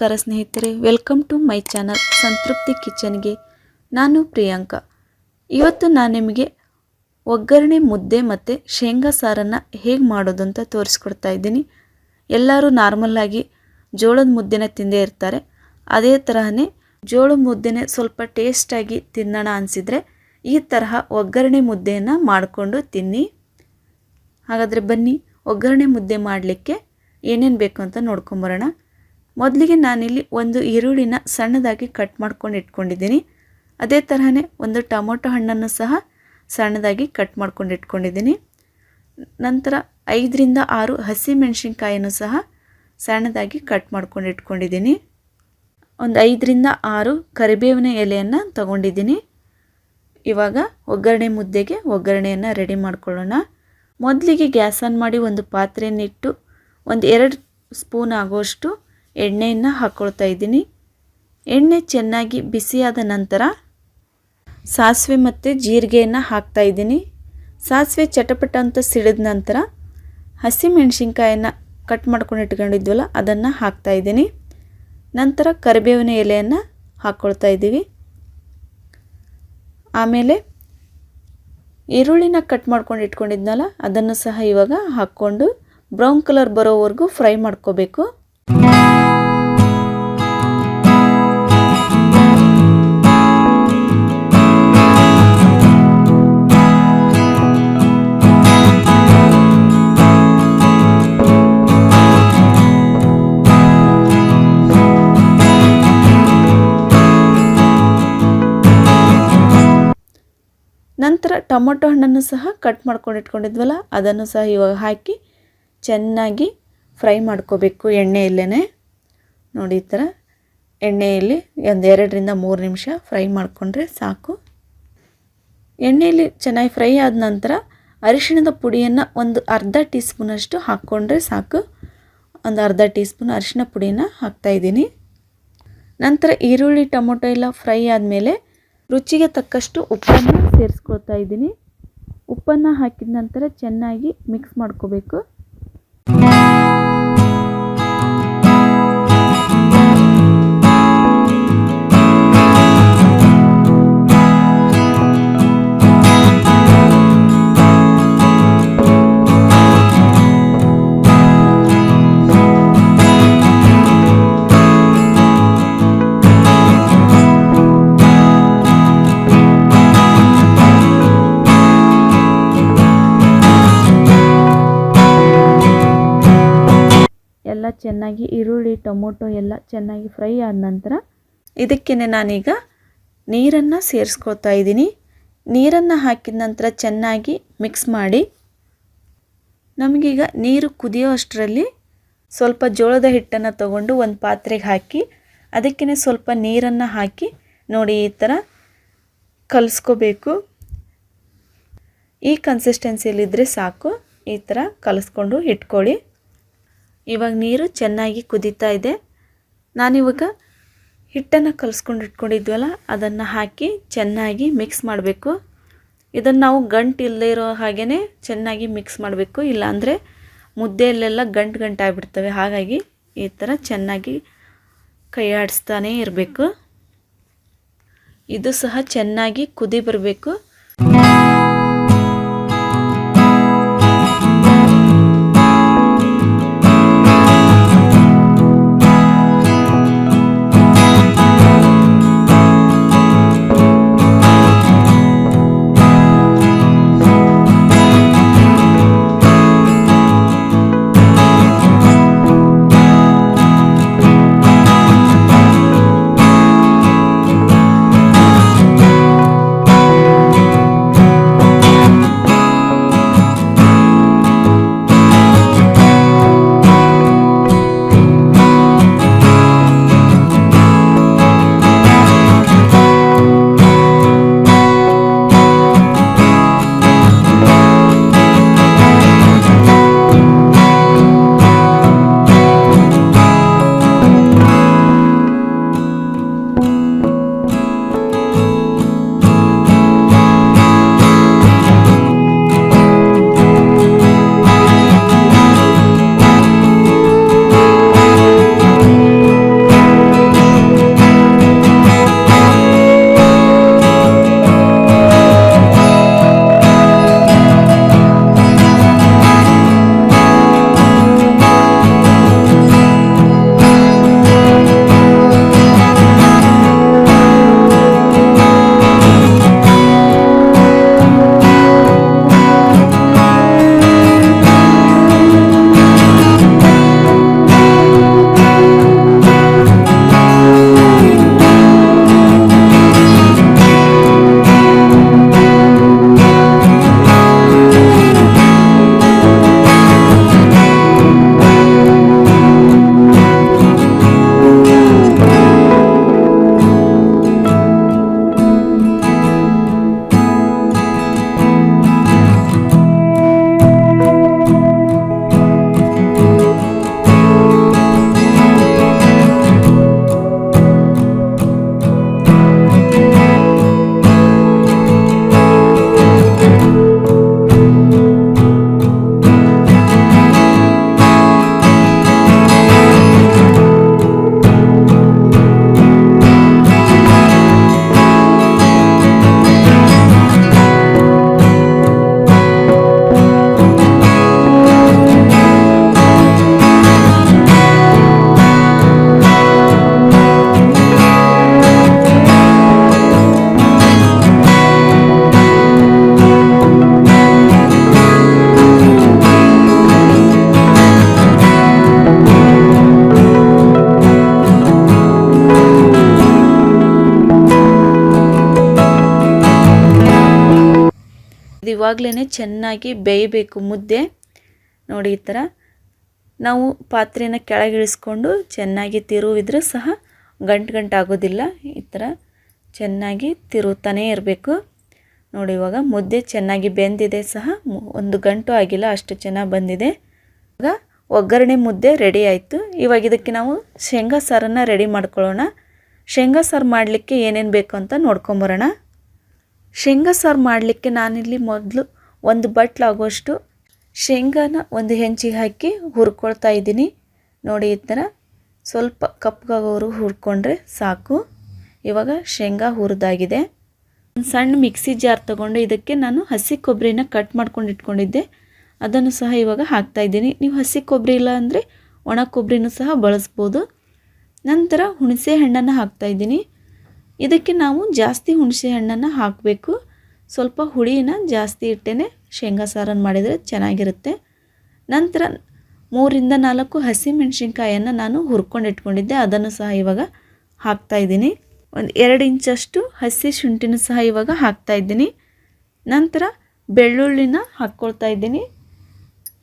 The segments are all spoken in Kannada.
ನಮಸ್ಕಾರ ಸ್ನೇಹಿತರೆ ವೆಲ್ಕಮ್ ಟು ಮೈ ಚಾನಲ್ ಸಂತೃಪ್ತಿ ಕಿಚನ್ಗೆ ನಾನು ಪ್ರಿಯಾಂಕಾ. ಇವತ್ತು ನಾನು ನಿಮಗೆ ಒಗ್ಗರಣೆ, ಮುದ್ದೆ ಮತ್ತು ಶೇಂಗಾ ಸಾರನ್ನು ಹೇಗೆ ಮಾಡೋದು ಅಂತ ತೋರಿಸ್ಕೊಡ್ತಾ ಇದ್ದೀನಿ. ಎಲ್ಲರೂ ನಾರ್ಮಲ್ಲಾಗಿ ಜೋಳದ ಮುದ್ದೆನ ತಿಂದೇ ಇರ್ತಾರೆ. ಅದೇ ತರಹನೇ ಜೋಳದ ಮುದ್ದೆನೇ ಸ್ವಲ್ಪ ಟೇಸ್ಟಾಗಿ ತಿನ್ನೋಣ ಅನಿಸಿದರೆ ಈ ತರಹ ಒಗ್ಗರಣೆ ಮುದ್ದೆಯನ್ನು ಮಾಡಿಕೊಂಡು ತಿನ್ನಿ. ಹಾಗಾದರೆ ಬನ್ನಿ, ಒಗ್ಗರಣೆ ಮುದ್ದೆ ಮಾಡಲಿಕ್ಕೆ ಏನೇನು ಬೇಕು ಅಂತ ನೋಡ್ಕೊಂಬರೋಣ ಮೊದಲಿಗೆ ನಾನಿಲ್ಲಿ ಒಂದು ಈರುಳ್ಳಿನ ಸಣ್ಣದಾಗಿ ಕಟ್ ಮಾಡ್ಕೊಂಡು ಇಟ್ಕೊಂಡಿದ್ದೀನಿ. ಅದೇ ತರಹನೇ ಒಂದು ಟೊಮೊಟೊ ಹಣ್ಣನ್ನು ಸಹ ಸಣ್ಣದಾಗಿ ಕಟ್ ಮಾಡ್ಕೊಂಡು ಇಟ್ಕೊಂಡಿದ್ದೀನಿ. ನಂತರ ಐದರಿಂದ ಆರು ಹಸಿ ಮೆಣಸಿನ್ಕಾಯನ್ನು ಸಹ ಸಣ್ಣದಾಗಿ ಕಟ್ ಮಾಡ್ಕೊಂಡು ಇಟ್ಕೊಂಡಿದ್ದೀನಿ. ಒಂದು ಐದರಿಂದ ಆರು ಕರಿಬೇವಿನ ಎಲೆಯನ್ನು ತಗೊಂಡಿದ್ದೀನಿ. ಇವಾಗ ಒಗ್ಗರಣೆ ಮುದ್ದೆಗೆ ಒಗ್ಗರಣೆಯನ್ನು ರೆಡಿ ಮಾಡ್ಕೊಳ್ಳೋಣ. ಮೊದಲಿಗೆ ಗ್ಯಾಸ್ ಆನ್ ಮಾಡಿ ಒಂದು ಪಾತ್ರೆಯನ್ನಿಟ್ಟು ಒಂದು ಎರಡು ಸ್ಪೂನ್ ಆಗೋಷ್ಟು ಎಣ್ಣೆಯನ್ನು ಹಾಕ್ಕೊಳ್ತಾ ಇದ್ದೀನಿ. ಎಣ್ಣೆ ಚೆನ್ನಾಗಿ ಬಿಸಿಯಾದ ನಂತರ ಸಾಸಿವೆ ಮತ್ತು ಜೀರಿಗೆಯನ್ನು ಹಾಕ್ತಾ ಇದ್ದೀನಿ. ಸಾಸಿವೆ ಚಟಪಟ ಅಂತ ಸಿಡಿದ ನಂತರ ಹಸಿ ಮೆಣಸಿನ್ಕಾಯನ್ನು ಕಟ್ ಮಾಡ್ಕೊಂಡು ಇಟ್ಕೊಂಡಿದ್ವಲ್ಲ, ಅದನ್ನು ಹಾಕ್ತಾ ಇದ್ದೀನಿ. ನಂತರ ಕರಿಬೇವಿನ ಎಲೆಯನ್ನು ಹಾಕ್ಕೊಳ್ತಾ ಇದ್ದೀವಿ. ಆಮೇಲೆ ಈರುಳ್ಳಿನ ಕಟ್ ಮಾಡ್ಕೊಂಡು ಇಟ್ಕೊಂಡಿದ್ನಲ್ಲ, ಅದನ್ನು ಸಹ ಇವಾಗ ಹಾಕ್ಕೊಂಡು ಬ್ರೌನ್ ಕಲರ್ ಬರೋವರೆಗೂ ಫ್ರೈ ಮಾಡ್ಕೋಬೇಕು. ನಂತರ ಟೊಮೊಟೊ ಹಣ್ಣನ್ನು ಸಹ ಕಟ್ ಮಾಡ್ಕೊಂಡು ಇಟ್ಕೊಂಡಿದ್ವಲ್ಲ, ಅದನ್ನು ಸಹ ಇವಾಗ ಹಾಕಿ ಚೆನ್ನಾಗಿ ಫ್ರೈ ಮಾಡ್ಕೋಬೇಕು ಎಣ್ಣೆಯಲ್ಲೇ ನೋಡಿ ಈ ಥರ ಎಣ್ಣೆಯಲ್ಲಿ ಒಂದು ಎರಡರಿಂದ ಮೂರು ನಿಮಿಷ ಫ್ರೈ ಮಾಡಿಕೊಂಡ್ರೆ ಸಾಕು. ಎಣ್ಣೆಯಲ್ಲಿ ಚೆನ್ನಾಗಿ ಫ್ರೈ ಆದ ನಂತರ ಅರಿಶಿಣದ ಪುಡಿಯನ್ನು ಒಂದು ಅರ್ಧ ಟೀ ಸ್ಪೂನಷ್ಟು ಹಾಕ್ಕೊಂಡ್ರೆ ಸಾಕು. ಒಂದು ಅರ್ಧ ಟೀ ಸ್ಪೂನ್ ಅರಿಶಿಣ ಪುಡಿನ ಹಾಕ್ತಾಯಿದ್ದೀನಿ ನಂತರ ಈರುಳ್ಳಿ, ಟೊಮೊಟೊ ಎಲ್ಲ ಫ್ರೈ ಆದಮೇಲೆ ರುಚಿಗೆ ತಕ್ಕಷ್ಟು ಉಪ್ಪನ್ನು ಸೇರಿಸ್ಕೊಳ್ತಾ ಇದ್ದೀನಿ. ಉಪ್ಪನ್ನು ಹಾಕಿದ ನಂತರ ಚೆನ್ನಾಗಿ ಮಿಕ್ಸ್ ಮಾಡ್ಕೋಬೇಕು. ಚೆನ್ನಾಗಿ ಈರುಳ್ಳಿ, ಟೊಮೊಟೊ ಎಲ್ಲ ಚೆನ್ನಾಗಿ ಫ್ರೈ ಆದ ನಂತರ ಇದಕ್ಕೆ ನಾನೀಗ ನೀರನ್ನು ಸೇರಿಸ್ಕೊಳ್ತಾ ಇದ್ದೀನಿ. ನೀರನ್ನು ಹಾಕಿದ ನಂತರ ಚೆನ್ನಾಗಿ ಮಿಕ್ಸ್ ಮಾಡಿ ನಮಗೀಗ ನೀರು ಕುದಿಯೋ ಅಷ್ಟರಲ್ಲಿ ಸ್ವಲ್ಪ ಜೋಳದ ಹಿಟ್ಟನ್ನು ತಗೊಂಡು ಒಂದು ಪಾತ್ರೆಗೆ ಹಾಕಿ ಅದಕ್ಕೇ ಸ್ವಲ್ಪ ನೀರನ್ನು ಹಾಕಿ ನೋಡಿ ಈ ಥರ ಕಲಸ್ಕೋಬೇಕು. ಈ ಕನ್ಸಿಸ್ಟೆನ್ಸಿಯಲ್ಲಿದ್ದರೆ ಸಾಕು. ಈ ಥರ ಕಲಿಸ್ಕೊಂಡು ಇಟ್ಕೊಳ್ಳಿ. ಇವಾಗ ನೀರು ಚೆನ್ನಾಗಿ ಕುದೀತಾ ಇದೆ. ನಾನಿವಾಗ ಹಿಟ್ಟನ್ನು ಕಲಿಸ್ಕೊಂಡು ಇಟ್ಕೊಂಡಿದ್ವಲ್ಲ, ಅದನ್ನು ಹಾಕಿ ಚೆನ್ನಾಗಿ ಮಿಕ್ಸ್ ಮಾಡಬೇಕು. ಇದನ್ನು ನಾವು ಗಂಟು ಇಲ್ಲದೆ ಇರೋ ಹಾಗೇ ಚೆನ್ನಾಗಿ ಮಿಕ್ಸ್ ಮಾಡಬೇಕು. ಇಲ್ಲಾಂದರೆ ಮುದ್ದೆಯಲ್ಲೆಲ್ಲ ಗಂಟು ಗಂಟು ಆಗಿಬಿಡ್ತವೆ. ಹಾಗಾಗಿ ಈ ಥರ ಚೆನ್ನಾಗಿ ಕೈ ಆಡಿಸ್ತಾನೇ ಇರಬೇಕು. ಇದು ಸಹ ಚೆನ್ನಾಗಿ ಕುದಿ ಬರಬೇಕು. ಇದು ಇವಾಗಲೇ ಚೆನ್ನಾಗಿ ಬೇಯಬೇಕು ಮುದ್ದೆ. ನೋಡಿ ಈ ಥರ. ನಾವು ಪಾತ್ರೆನ ಕೆಳಗಿಳಿಸ್ಕೊಂಡು ಚೆನ್ನಾಗಿ ತಿರುವಿದ್ರೂ ಸಹ ಗಂಟು ಗಂಟು ಆಗೋದಿಲ್ಲ. ಈ ಥರ ಚೆನ್ನಾಗಿ ತಿರುತ್ತಾನೇ ಇರಬೇಕು. ನೋಡಿ ಇವಾಗ ಮುದ್ದೆ ಚೆನ್ನಾಗಿ ಬೆಂದಿದೆ ಸಹ. ಒಂದು ಗಂಟು ಆಗಿಲ್ಲ, ಅಷ್ಟು ಚೆನ್ನಾಗಿ ಬಂದಿದೆ. ಇವಾಗ ಒಗ್ಗರಣೆ ಮುದ್ದೆ ರೆಡಿ ಆಯಿತು. ಇವಾಗ ಇದಕ್ಕೆ ನಾವು ಶೇಂಗಾ ಸಾರನ್ನು ರೆಡಿ ಮಾಡ್ಕೊಳ್ಳೋಣ. ಶೇಂಗಾ ಸಾರು ಮಾಡಲಿಕ್ಕೆ ಏನೇನು ಬೇಕು ಅಂತ ನೋಡ್ಕೊಂಬರೋಣ. ಶೇಂಗಾ ಸಾರು ಮಾಡಲಿಕ್ಕೆ ನಾನಿಲ್ಲಿ ಮೊದಲು ಒಂದು ಬಟ್ಲಾಗುವಷ್ಟು ಶೇಂಗಾನ ಒಂದು ಹೆಂಚಿಗೆ ಹಾಕಿ ಹುರ್ಕೊಳ್ತಾ ಇದ್ದೀನಿ. ನೋಡಿ ಈ ಥರ ಸ್ವಲ್ಪ ಕಪ್ಪಗಾಗೋರು ಹುರ್ಕೊಂಡ್ರೆ ಸಾಕು. ಇವಾಗ ಶೇಂಗಾ ಹುರಿದಾಗಿದೆ. ಒಂದು ಸಣ್ಣ ಮಿಕ್ಸಿ ಜಾರ್ ತೊಗೊಂಡು ಇದಕ್ಕೆ ನಾನು ಹಸಿ ಕೊಬ್ಬರಿನ ಕಟ್ ಮಾಡ್ಕೊಂಡು ಇಟ್ಕೊಂಡಿದ್ದೆ. ಅದನ್ನು ಸಹ ಇವಾಗ ಹಾಕ್ತಾ ಇದ್ದೀನಿ. ನೀವು ಹಸಿ ಕೊಬ್ಬರಿ ಇಲ್ಲ ಅಂದರೆ ಒಣ ಕೊಬ್ಬರಿನೂ ಸಹ ಬಳಸ್ಬೋದು. ನಂತರ ಹುಣಸೆ ಹಣ್ಣನ್ನು ಹಾಕ್ತಾ ಇದ್ದೀನಿ. ಇದಕ್ಕೆ ನಾವು ಜಾಸ್ತಿ ಹುಣಸೆ ಹಣ್ಣನ್ನು ಹಾಕಬೇಕು. ಸ್ವಲ್ಪ ಹುಳಿನ ಜಾಸ್ತಿ ಇಟ್ಟೇ ಶೇಂಗಾ ಸಾರನ್ನು ಮಾಡಿದರೆ ಚೆನ್ನಾಗಿರುತ್ತೆ. ನಂತರ ಮೂರಿಂದ ನಾಲ್ಕು ಹಸಿ ಮೆಣಸಿನ್ಕಾಯನ್ನು ನಾನು ಹುರ್ಕೊಂಡು ಇಟ್ಕೊಂಡಿದ್ದೆ. ಅದನ್ನು ಸಹ ಇವಾಗ ಹಾಕ್ತಾ ಇದ್ದೀನಿ. ಒಂದು ಎರಡು ಇಂಚಷ್ಟು ಹಸಿ ಶುಂಠಿನ ಸಹ ಇವಾಗ ಹಾಕ್ತಾ ಇದ್ದೀನಿ. ನಂತರ ಬೆಳ್ಳುಳ್ಳಿನ ಹಾಕ್ಕೊಳ್ತಾ ಇದ್ದೀನಿ.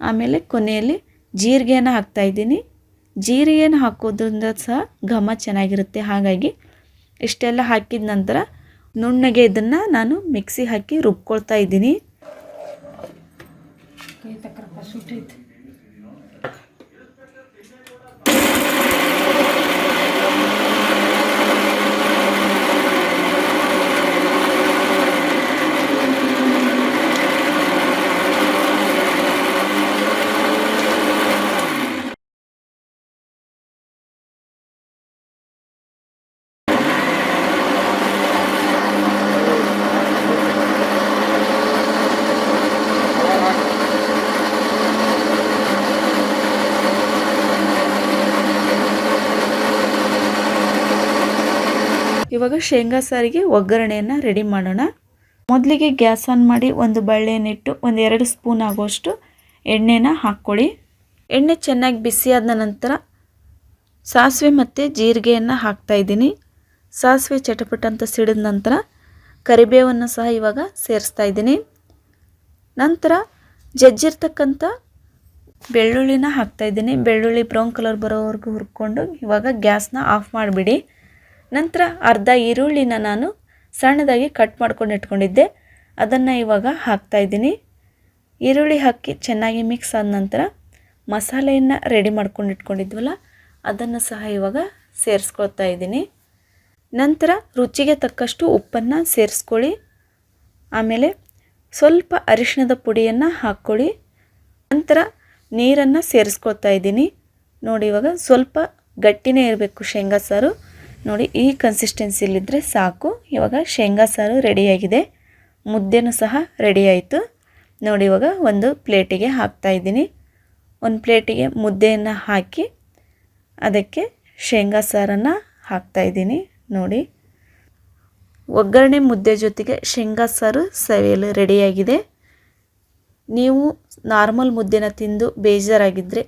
ಆಮೇಲೆ ಕೊನೆಯಲ್ಲಿ ಜೀರಿಗೆಯನ್ನು ಹಾಕ್ತಾ ಇದ್ದೀನಿ. ಜೀರಿಗೆನ ಹಾಕೋದ್ರಿಂದ ಸಹ ಘಮ ಚೆನ್ನಾಗಿರುತ್ತೆ. ಹಾಗಾಗಿ ಇಷ್ಟೆಲ್ಲ ಹಾಕಿದ ನಂತರ ನುಣ್ಣಗೆ ಇದನ್ನು ನಾನು ಮಿಕ್ಸಿ ಹಾಕಿ ರುಬ್ಕೊಳ್ತಾ ಇದ್ದೀನಿ. ಇವಾಗ ಶೇಂಗಾ ಸಾರಿಗೆ ಒಗ್ಗರಣೆಯನ್ನು ರೆಡಿ ಮಾಡೋಣ. ಮೊದಲಿಗೆ ಗ್ಯಾಸ್ ಆನ್ ಮಾಡಿ ಒಂದು ಬಳ್ಳೆಯನ್ನಿಟ್ಟು ಒಂದು ಎರಡು ಸ್ಪೂನ್ ಆಗುವಷ್ಟು ಎಣ್ಣೆನ ಹಾಕ್ಕೊಳ್ಳಿ. ಎಣ್ಣೆ ಚೆನ್ನಾಗಿ ಬಿಸಿಯಾದ ನಂತರ ಸಾಸಿವೆ ಮತ್ತು ಜೀರಿಗೆಯನ್ನು ಹಾಕ್ತಾ ಇದ್ದೀನಿ. ಸಾಸಿವೆ ಚಟಪಟ ಅಂತ ಸಿಡಿದ ನಂತರ ಕರಿಬೇವನ್ನು ಸಹ ಇವಾಗ ಸೇರಿಸ್ತಾ ಇದ್ದೀನಿ. ನಂತರ ಜಜ್ಜಿರ್ತಕ್ಕಂಥ ಬೆಳ್ಳುಳ್ಳಿನ ಹಾಕ್ತಾ ಇದ್ದೀನಿ. ಬೆಳ್ಳುಳ್ಳಿ ಬ್ರೌನ್ ಕಲರ್ ಬರೋವರೆಗೂ ಹುರ್ಕೊಂಡು ಇವಾಗ ಗ್ಯಾಸ್ನ ಆಫ್ ಮಾಡಿಬಿಡಿ. ನಂತರ ಅರ್ಧ ಈರುಳ್ಳಿನ ನಾನು ಸಣ್ಣದಾಗಿ ಕಟ್ ಮಾಡ್ಕೊಂಡು ಇಟ್ಕೊಂಡಿದ್ದೆ. ಅದನ್ನು ಇವಾಗ ಹಾಕ್ತಾ ಇದ್ದೀನಿ. ಈರುಳ್ಳಿ ಹಾಕಿ ಚೆನ್ನಾಗಿ ಮಿಕ್ಸ್ ಆದ ನಂತರ ಮಸಾಲೆಯನ್ನು ರೆಡಿ ಮಾಡ್ಕೊಂಡು ಇಟ್ಕೊಂಡಿದ್ವಲ್ಲ, ಅದನ್ನು ಸಹ ಇವಾಗ ಸೇರಿಸ್ಕೊಳ್ತಾ ಇದ್ದೀನಿ. ನಂತರ ರುಚಿಗೆ ತಕ್ಕಷ್ಟು ಉಪ್ಪನ್ನು ಸೇರಿಸ್ಕೊಳ್ಳಿ. ಆಮೇಲೆ ಸ್ವಲ್ಪ ಅರಿಶಿಣದ ಪುಡಿಯನ್ನು ಹಾಕ್ಕೊಳ್ಳಿ. ನಂತರ ನೀರನ್ನು ಸೇರಿಸ್ಕೊಳ್ತಾ ಇದ್ದೀನಿ. ನೋಡಿ ಇವಾಗ ಸ್ವಲ್ಪ ಗಟ್ಟಿನೇ ಇರಬೇಕು ಶೇಂಗಾ ಸಾರು. ನೋಡಿ, ಈ ಕನ್ಸಿಸ್ಟೆನ್ಸಿಲಿದ್ದರೆ ಸಾಕು. ಇವಾಗ ಶೇಂಗಾ ಸಾರು ರೆಡಿಯಾಗಿದೆ ಮುದ್ದೆನೂ ಸಹ ರೆಡಿ ಆಯಿತು. ನೋಡಿ, ಇವಾಗ ಒಂದು ಪ್ಲೇಟಿಗೆ ಹಾಕ್ತಾಯಿದ್ದೀನಿ ಒಂದು ಪ್ಲೇಟಿಗೆ ಮುದ್ದೆಯನ್ನು ಹಾಕಿ ಅದಕ್ಕೆ ಶೇಂಗಾ ಸಾರನ್ನು ಹಾಕ್ತಾಯಿದ್ದೀನಿ ನೋಡಿ, ಒಗ್ಗರಣೆ ಮುದ್ದೆ ಜೊತೆಗೆ ಶೇಂಗಾ ಸಾರು ಸವಿಯಲು ರೆಡಿಯಾಗಿದೆ ನೀವು ನಾರ್ಮಲ್ ಮುದ್ದೆನ ತಿಂದು ಬೇಜಾರಾಗಿದ್ದರೆ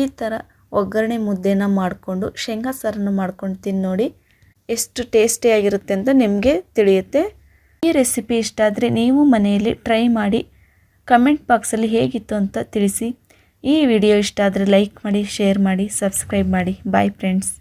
ಈ ಥರ ಒಗ್ಗರಣೆ ಮುದ್ದೆನ ಮಾಡಿಕೊಂಡು, ಶೇಂಗಾ ಸಾರನ್ನು ಮಾಡ್ಕೊಂಡು ತಿನ್ನೋಡಿ ನೋಡಿ. ಎಷ್ಟು ಟೇಸ್ಟಿಯಾಗಿರುತ್ತೆ ಅಂತ ನಿಮಗೆ ತಿಳಿಯುತ್ತೆ. ಈ ರೆಸಿಪಿ ಇಷ್ಟ ಆದರೆ ನೀವು ಮನೆಯಲ್ಲಿ ಟ್ರೈ ಮಾಡಿ ಕಮೆಂಟ್ ಬಾಕ್ಸಲ್ಲಿ ಹೇಗಿತ್ತು ಅಂತ ತಿಳಿಸಿ. ಈ ವಿಡಿಯೋ ಇಷ್ಟ ಆದರೆ ಲೈಕ್ ಮಾಡಿ ಶೇರ್ ಮಾಡಿ ಸಬ್ಸ್ಕ್ರೈಬ್ ಮಾಡಿ. Bye friends